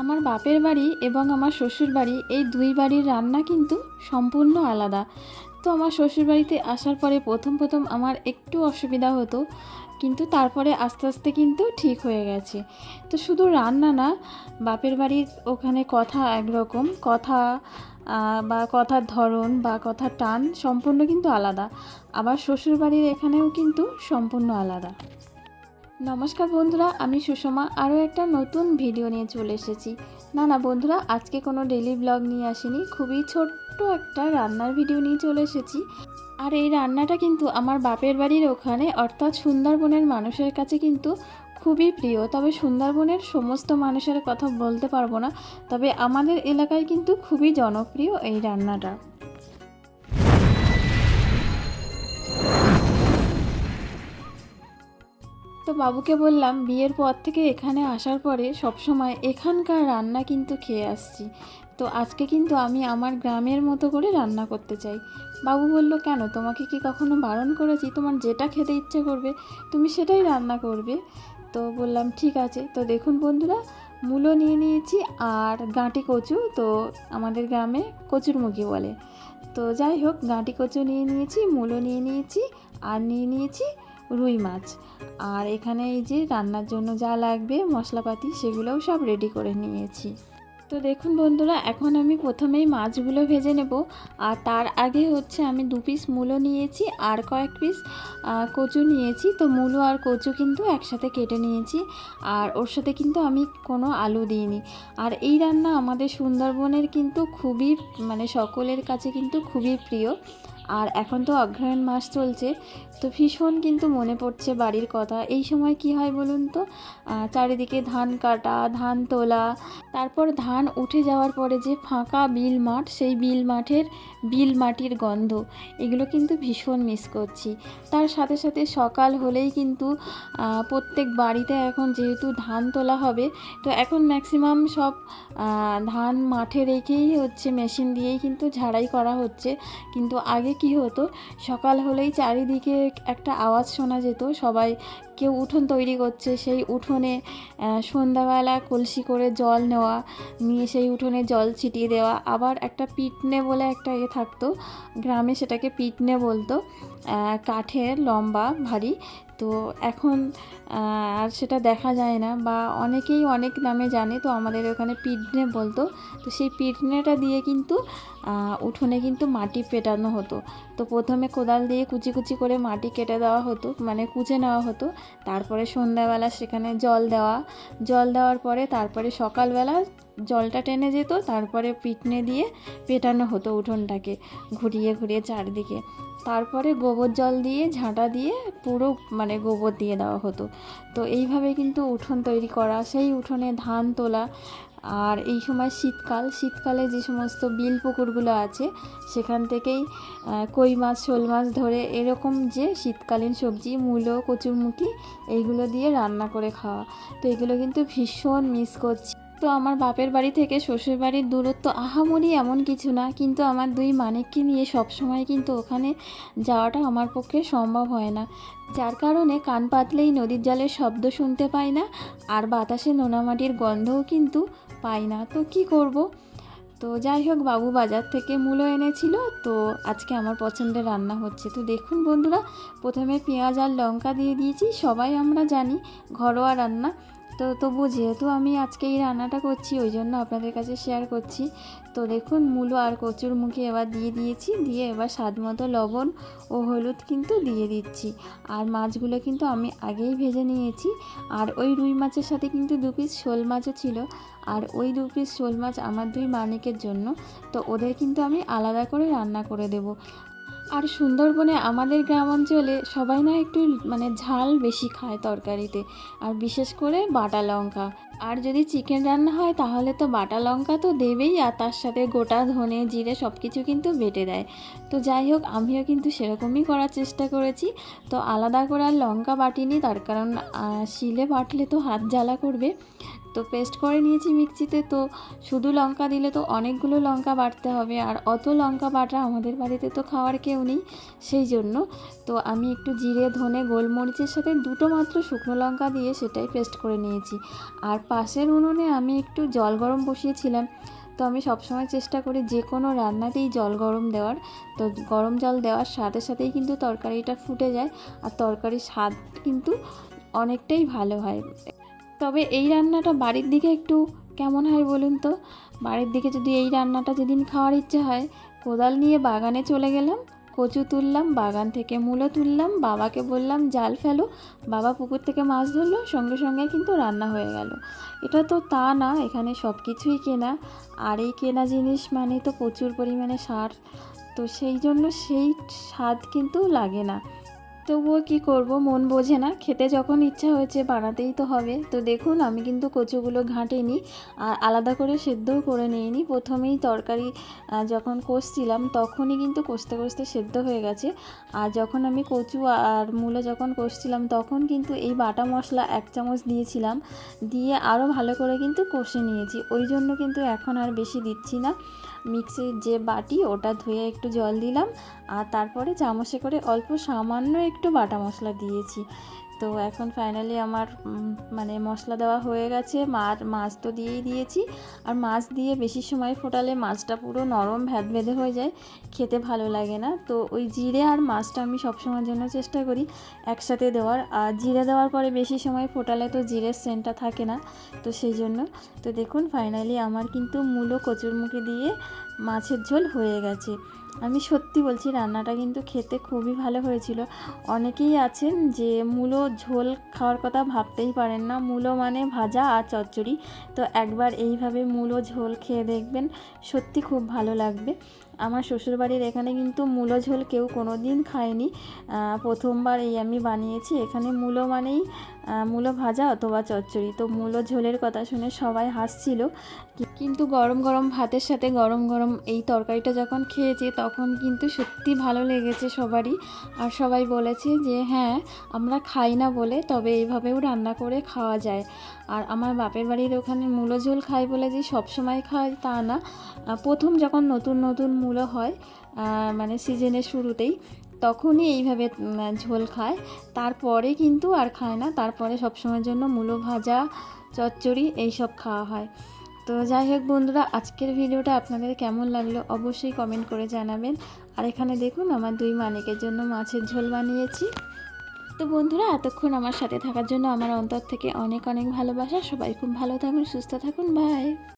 আমার বাপের বাড়ি এবং আমার শ্বশুর বাড়ি এই দুই বাড়ির রান্না কিন্তু সম্পূর্ণ আলাদা। তো আমার শ্বশুর বাড়িতে আসার পরে প্রথম প্রথম আমার একটু অসুবিধা হতো, কিন্তু তারপরে আস্তে আস্তে কিন্তু ঠিক হয়ে গেছে। তো শুধু রান্না না, বাপের বাড়ির ওখানে কথা একরকম, কথা বা কথার ধরন বা কথার টান সম্পূর্ণ কিন্তু আলাদা। আবার শ্বশুর বাড়ির এখানেও কিন্তু সম্পূর্ণ আলাদা। নমস্কার বন্ধুরা, আমি সুষমা। আরও একটা নতুন ভিডিও নিয়ে চলে এসেছি। না না, বন্ধুরা, আজকে কোনো ডেলি ব্লগ নিয়ে আসিনি। খুবই ছোট্ট একটা রান্নার ভিডিও নিয়ে চলে এসেছি। আর এই রান্নাটা কিন্তু আমার বাপের বাড়ির ওখানে, অর্থাৎ সুন্দরবনের মানুষের কাছে কিন্তু খুবই প্রিয়। তবে সুন্দরবনের সমস্ত মানুষের কথা বলতে পারব না, তবে আমাদের এলাকায় কিন্তু খুবই জনপ্রিয় এই রান্নাটা। তো বাবুকে বললাম, বিয়ের পর থেকে এখানে আসার পরে সবসময় এখানকার রান্না কিন্তু খেয়ে আসছি। তো আজকে কিন্তু আমি আমার গ্রামের মতো করে রান্না করতে চাই। বাবু বলল, কেন? তোমাকে কি কখনো বারণ করেছি? তোমার যেটা খেতে ইচ্ছে করবে, তুমি সেটাই রান্না করবে। তো বললাম, ঠিক আছে। তো দেখুন বন্ধুরা, মূলো নিয়ে নিয়েছি আর গাঁটি কচু, তো আমাদের গ্রামে কচুরমুখী বলে। তো যাই হোক, গাঁটি কচু নিয়ে নিয়েছি, মূলো নিয়ে নিয়েছি আর নিয়ে নিয়েছি রুই মাছ। আর এখানে এই যে রান্নার জন্য যা লাগবে, মশলাপাতি, সেগুলোও সব রেডি করে নিয়েছি। তো দেখুন বন্ধুরা, এখন আমি প্রথমেই মাছগুলো ভেজে নেব। আর তার আগে হচ্ছে আমি দু পিস মূলো নিয়েছি, আর কয়েক পিস কচু নিয়েছি। তো মূলো আর কচু কিন্তু একসাথে কেটে নিয়েছি। আর ওর সাথে কিন্তু আমি কোনো আলু দিইনি। আর এই রান্না আমাদের সুন্দরবনের কিন্তু খুবই মানে সকলের কাছে কিন্তু খুবই প্রিয়। আর এখন তো অগ্রহায়ণ মাস চলছে, তো ভীষণ কিন্তু মনে পড়ছে বাড়ির কথা। এই সময় কি হয় বলুন তো? চারিদিকে ধান কাটা, ধান তোলা, তারপর ধান উঠে যাওয়ার পরে যে ফাঁকা বিল মাঠ, সেই বিল মাঠের বিল মাটির গন্ধ, এগুলো কিন্তু ভীষণ মিস করছি। তার সাথে সাথে সকাল হলেই কিন্তু প্রত্যেক বাড়িতে এখন যেহেতু ধান তোলা হবে, তো এখন ম্যাক্সিমাম সব ধান মাঠে রেখেই হচ্ছে মেশিন দিয়েই কিন্তু ঝাড়াই করা হচ্ছে। কিন্তু আগে কি হতো? সকাল হলেই চারিদিকে একটা আওয়াজ শোনা যেত। সবাই কেউ উঠোন তৈরি করছে, সেই উঠোনে সন্ধ্যাবেলা কলসি করে জল নেওয়া, নিয়ে সেই উঠোনে জল ছিটিয়ে দেওয়া, আবার একটা পিটনে বলে একটা ইয়ে থাকতো, গ্রামে সেটাকে পিটনে বলতো কাঠের লম্বা ভারী। তো এখন আর সেটা দেখা যায় না বা অনেকেই অনেক নামে জানে, তো আমাদের ওখানে পিটনে বলতো। তো সেই পিটনেটা দিয়ে কিন্তু উঠোনে কিন্তু মাটি পেটানো হতো। তো প্রথমে কোদাল দিয়ে কুচি কুচি করে মাটি কেটে দেওয়া হতো মানে কুচে নেওয়া হতো। তারপরে সন্ধ্যাবেলা সেখানে জল দেওয়া। জল দেওয়ার পরে তারপরে সকালবেলা জলটা টেনে যেত, তারপরে পিটনে দিয়ে পেটানো হতো উঠোনটাকে, ঘুরিয়ে ঘুরিয়ে চারদিকে। তারপরে গোবর জল দিয়ে, ঝাঁটা দিয়ে পুরো মানে গোবর দিয়ে দেওয়া হতো। তো এইভাবে কিন্তু উঠোন তৈরি করা, সেই উঠোনে ধান তোলা আর এই সময় শীতকাল। শীতকালে যে সমস্ত বিল পুকুরগুলো আছে, সেখান থেকেই কই মাছ, শোল মাছ ধরে এরকম যে শীতকালীন সবজি, মূলো, কচুরমুখী, এইগুলো দিয়ে রান্না করে খাওয়া। তো এগুলো কিন্তু ভীষণ মিস করছি। তো আমার বাপের বাড়ি থেকে শ্বশুর বাড়ির দূরত্ব আহামরি এমন কিছু না, কিন্তু আমার দুই মানিককে নিয়ে সবসময় কিন্তু ওখানে যাওয়াটা আমার পক্ষে সম্ভব হয় না। যার কারণে কান পাতলেই নদীর জলের শব্দ শুনতে পাই না, আর বাতাসে নোনামাটির গন্ধও কিন্তু পাই না। তো কি করব? তো যাই হোক, বাবু বাজার থেকে মূলো এনেছিল, তো আজকে আমার পছন্দের রান্না হচ্ছে। তো দেখুন বন্ধুরা, প্রথমে পেঁয়াজ আর লঙ্কা দিয়ে দিয়েছি, সবাই আমরা জানি ঘরোয়া রান্না। তো তবু যেহেতু আমি আজকে এই রান্নাটা করছি, ওই জন্য আপনাদের কাছে শেয়ার করছি। তো দেখুন, মূলো আর কচুর মুখে এবার দিয়ে দিয়েছি, দিয়ে এবার স্বাদ মতো লবণ ও হলুদ কিন্তু দিয়ে দিচ্ছি। আর মাছগুলো কিন্তু আমি আগেই ভেজে নিয়েছি। আর ওই রুই মাছের সাথে কিন্তু দু পিস শোল মাছও ছিল। আর ওই দু পিস শোল মাছ আমার দুই মানিকের জন্য। তো ওদের কিন্তু আমি আলাদা করে রান্না করে দেব। আর সুন্দরবনে আমাদের গ্রাম অঞ্চলে সবাই না একটু মানে ঝাল বেশি খায় তরকারিতে। আর বিশেষ করে বাটা লঙ্কা। আর যদি চিকেন রান্না হয় তাহলে তো বাটা লঙ্কা তো দেবেই আর তার সাথে গোটা ধনে জিরে সব কিছু কিন্তু বেটে দেয়। তো যাই হোক, আমিও কিন্তু সেরকমই করার চেষ্টা করেছি। তো আলাদা করে আর লঙ্কা বাটিনি, তার কারণ শিলে বাটলে তো হাত জ্বালা করবে। তো পেস্ট করে নিয়েছি মিক্সিতে। তো শুধু লঙ্কা দিলে তো অনেকগুলো লঙ্কা বাটতে হবে। আর অত লঙ্কা বাটা আমাদের বাড়িতে তো খাওয়ার কেউ নেই, সেই জন্য। তো আমি একটু জিরে, ধনে, গোলমরিচের সাথে দুটো মাত্র শুকনো লঙ্কা দিয়ে সেটাই পেস্ট করে নিয়েছি। আর পাশের উনুনে আমি একটু জল গরম বসিয়েছিলাম। তো আমি সবসময় চেষ্টা করি যে কোনো রান্নাতেই জল গরম দেওয়ার। তো গরম জল দেওয়ার সাথে সাথেই কিন্তু তরকারিটা ফুটে যায়। আর তরকারির স্বাদ কিন্তু অনেকটাই ভালো হয়। তবে এই রান্নাটা বাড়ির দিকে একটু কেমন হয় বলুন তো? বাড়ির দিকে যদি এই রান্নাটা যেদিন খাওয়ার ইচ্ছে হয়, কোদাল নিয়ে বাগানে চলে গেলাম, কচু তুললাম, বাগান থেকে মূলো তুললাম, বাবাকে বললাম, জাল ফেলো। বাবা পুকুর থেকে মাছ ধরলো, সঙ্গে সঙ্গে কিন্তু রান্না হয়ে গেল। এটা তো তা না, এখানে সব কিছুই কেনা। আর এই কেনা জিনিস মানে তো প্রচুর পরিমাণে সার। তো সেই জন্য সেই স্বাদ কিন্তু লাগে না। তবুও কি করব, মন বোঝে না। খেতে যখন ইচ্ছা হয়েছে বানাতেই তো হবে। তো দেখুন, আমি কিন্তু কচুগুলো ঘাঁটিনি। আর আলাদা করে সেদ্ধও করে নিইনি। প্রথমেই তরকারি যখন কষছিলাম, তখনই কিন্তু কষতে কষতে সেদ্ধ হয়ে গেছে। আর যখন আমি কচু আর মূলো যখন কষছিলাম, তখন কিন্তু এই বাটা মশলা এক চামচ দিয়েছিলাম। দিয়ে আরও ভালো করে কিন্তু কষে নিয়েছি। ওই জন্য কিন্তু এখন আর বেশি দিচ্ছি না। মিক্সির যে বাটি, ওটা ধুয়ে একটু জল দিলাম আর তারপরে চামচে করে অল্প সামান্য একটু বাটা মশলা দিয়েছি। তো এখন ফাইনালি আমার মানে মশলা দেওয়া হয়ে গেছে। মার, মাছ তো দিয়েই দিয়েছি। আর মাছ দিয়ে বেশি সময় ফোটালে মাছটা পুরো নরম ভ্যাদ ভেদে হয়ে যায়। খেতে ভালো লাগে না। তো ওই জিরে আর মাছটা আমি সবসময়ের জন্য চেষ্টা করি একসাথে দেওয়ার। আর জিরে দেওয়ার পরে বেশি সময় ফোটালে তো জিরের সেন্টটা থাকে না। তো সেই জন্য। তো দেখুন ফাইনালি আমার কিন্তু মূলো কচুরমুখী দিয়ে মাছের ঝোল হয়ে গেছে। আমি সত্যি বলছি, রান্নাটা কিন্তু খেতে খুবই ভালো হয়েছিল। অনেকেই আছেন যে মূলো ঝোল খাওয়ার কথা ভাবতেই পারেন না। মূলো মানে ভাজা আর চচ্চড়ি। তো একবার এইভাবে মূলো ঝোল খেয়ে দেখবেন, সত্যি খুব ভালো লাগবে। আমার শ্বশুরবাড়ির এখানে কিন্তু মূলো ঝোল কেউ কোনো দিন খায়নি প্রথমবার এই আমি বানিয়েছি। এখানে মূলো মানেই মূলো ভাজা অথবা চচ্চড়ি। তো মূলো ঝোলের কথা শুনে সবাই হাসছিল। কিন্তু গরম গরম ভাতের সাথে গরম গরম এই তরকারিটা যখন খেয়েছি, তখন কিন্তু সত্যি ভালো লেগেছে সবারই। আর সবাই বলেছে যে হ্যাঁ আমরা খাই না বলে, তবে এইভাবেও রান্না করে খাওয়া যায়। আর আমার বাপের বাড়ির ওখানে মূলো ঝোল খাই বলে যে সবসময় খায় তা না। প্রথম যখন নতুন নতুন মূলো হয় মানে সিজনের শুরুতেই, তখনই এইভাবে ঝোল খায়। তারপরে কিন্তু আর খায় না। তারপরে সবসময়ের জন্য মূলো ভাজা, চচ্চড়ি এইসব খাওয়া হয়। তো যাই হোক বন্ধুরা, আজকের ভিডিওটা আপনাদের কেমন লাগল অবশ্যই কমেন্ট করে জানাবেন। আর এখানে দেখুন, আমার দুই মানিকের জন্য মাছের ঝোল বানিয়েছি। তো বন্ধুরা, এতক্ষণ আমার সাথে থাকার জন্য আমার অন্তর থেকে অনেক অনেক ভালোবাসা। সবাই খুব ভালো থাকুন, সুস্থ থাকুন বাই